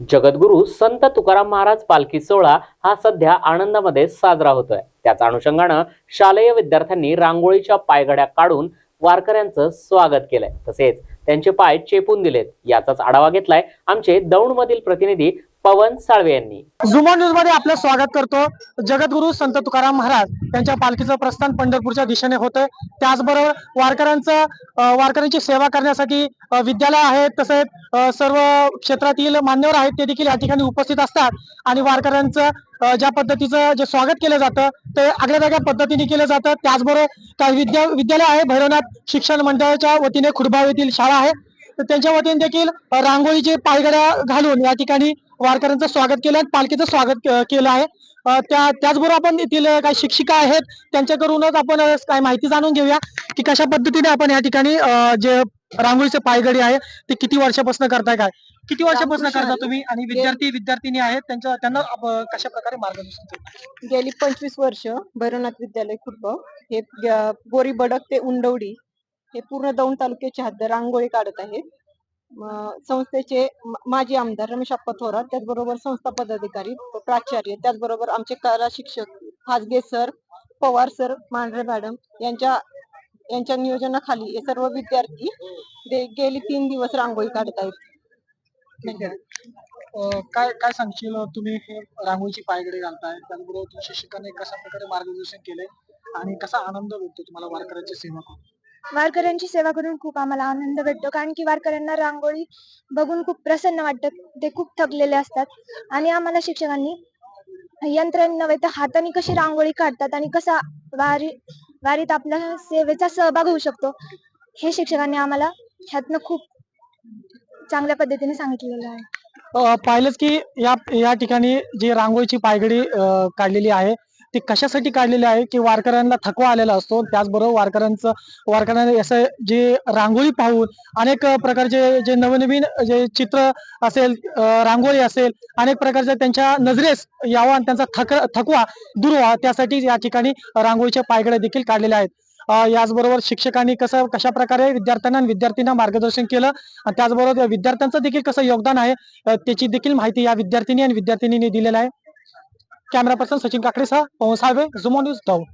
जगद्गुरू संत तुकाराम महाराज पालखी सोहळा हा सध्या आनंदामध्ये साजरा होतोय. त्याच अनुषंगानं शालेय विद्यार्थ्यांनी रांगोळीच्या पायघड्या काढून वारकऱ्यांचं स्वागत केलंय. तसेच त्यांचे पाय चेपून दिलेत. याचाच आढावा घेतलाय आमचे दौंडमधील प्रतिनिधी पवन साळवे यांनी. झुमॉन न्यूजमध्ये आपलं स्वागत करतो. जगद्गुरु संत तुकाराम महाराज त्यांच्या पालखीचं प्रस्थान पंढरपूरच्या दिशेने होतंय. त्याचबरोबर वारकऱ्यांचं वारकऱ्यांची सेवा करण्यासाठी विद्यालय आहेत तसेच सर्व क्षेत्रातील मान्यवर आहेत ते देखील या ठिकाणी उपस्थित असतात. आणि वारकऱ्यांचं ज्या पद्धतीचं जे स्वागत केलं जातं ते आगळ्या वेगळ्या पद्धतीने केलं जातं. त्याचबरोबर काही विद्या विद्यालय आहे भैरवनाथ शिक्षण मंडळाच्या वतीने खुडबाव येथील शाळा आहे. तर त्यांच्या वतीने देखील रांगोळीचे पायगड्या घालून या ठिकाणी वारकऱ्यांचं स्वागत केलं आणि पालखीचं स्वागत केलं आहे. त्या त्याचबरोबर आपण येथील काही शिक्षिका आहेत त्यांच्याकडूनच आपण काही माहिती जाणून घेऊया की कशा पद्धतीने आपण या ठिकाणी जे रांगोळीचे पायघडी आहे ते किती वर्षापासून करताय काय? किती वर्षापासून करता. तुम्ही? आणि विद्यार्थी विद्यार्थिनी आहेत त्यांच्या त्यांना कशा प्रकारे मार्गदर्शन? गेली पंचवीस वर्ष भैरवनाथ विद्यालय खुरप हे ग- बोरी बडक ते उंडवडी हे पूर्ण दौंड तालुक्याचे हद्द रांगोळी काढत आहेत. संस्थेचे माजी आमदार रमेश अप्पा थोरात त्याचबरोबर संस्था पदाधिकारी प्राचार्य त्याचबरोबर आमचे कला शिक्षक Khasge sir Pawar sir Mandhare madam यांच्या यांच्या नियोजनाखाली हे सर्व विद्यार्थी गेले गेली तीन दिवस रांगोळी काढत आहेत ठीक आहे काय काय सांगशील? तुम्ही हे रांगोळीची पायगडी घालताय त्याचबरोबर शिक्षकांनी कशा प्रकारे मार्गदर्शन केले आणि कसा आनंद भेटतो तुम्हाला वारकऱ्यांची सेवा करून वारकऱ्यांची सेवा करून खूप आम्हाला आनंद भेटतो. कारण की वारकऱ्यांना रांगोळी बघून खूप प्रसन्न वाटतं. ते खूप थकलेले असतात. आणि आम्हाला शिक्षकांनी यंत्राने नव्हे तर हाताने कशी रांगोळी काढतात आणि कसा वारी वारीत आपल्या सेवेचा सहभाग होऊ शकतो हे शिक्षकांनी आम्हाला ह्यातनं खूप चांगल्या पद्धतीने सांगितलेलं आहे. पाहिलंच की या या ठिकाणी जी रांगोळीची पायघडी काढलेली आहे ती कशासाठी काढलेली आहे? की वारकऱ्यांना थकवा आलेला असतो. त्याचबरोबर वारकऱ्यांचं वारकऱ्यांना असं जे रांगोळी पाहून अनेक प्रकारचे जे नवनवीन जे चित्र असेल रांगोळी असेल अनेक प्रकारच्या त्यांच्या नजरेस यावा आणि त्यांचा थक थकवा दूर व्हा. त्यासाठी या ठिकाणी रांगोळीच्या पायगड्या देखील काढलेल्या आहेत. याचबरोबर शिक्षकांनी कसं कशा प्रकारे विद्यार्थ्यांना आणि विद्यार्थ्यांना मार्गदर्शन केलं आणि त्याचबरोबर विद्यार्थ्यांचं देखील कसं योगदान आहे त्याची देखील माहिती या विद्यार्थिनी आणि विद्यार्थिनींनी दिलेलं आहे. कॅमेरा पर्सन सचिन काकडेसह पवन साळवे जुमो न्यूज दौंड